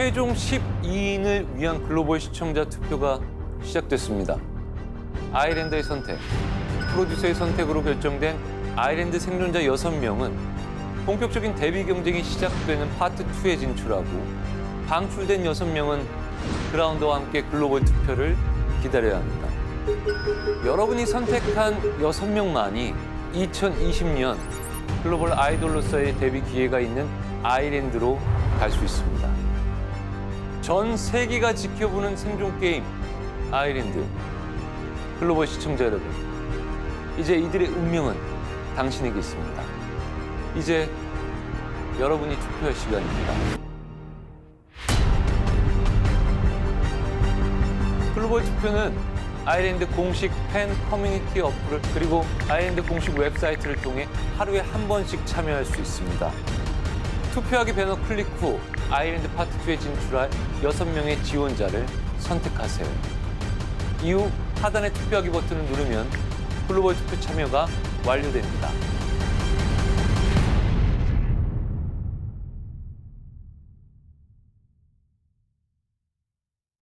최종 12인을 위한 글로벌 시청자 투표가 시작됐습니다. 아일랜드의 선택, 프로듀서의 선택으로 결정된 아일랜드 생존자 6명은 본격적인 데뷔 경쟁이 시작되는 파트 2에 진출하고 방출된 6명은 그라운드와 함께 글로벌 투표를 기다려야 합니다. 여러분이 선택한 6명만이 2020년 글로벌 아이돌로서의 데뷔 기회가 있는 아일랜드로 갈 수 있습니다. 전 세계가 지켜보는 생존 게임 아일랜드 글로벌 시청자 여러분 이제 이들의 운명은 당신에게 있습니다. 이제 여러분이 투표할 시간입니다. 글로벌 투표는 아일랜드 공식 팬 커뮤니티 어플을 그리고 아일랜드 공식 웹사이트를 통해 하루에 한 번씩 참여할 수 있습니다. 투표하기 배너 클릭 후 아일랜드 파트 2에 진출할 6명의 지원자를 선택하세요. 이후 하단의 투표하기 버튼을 누르면 글로벌 투표 참여가 완료됩니다.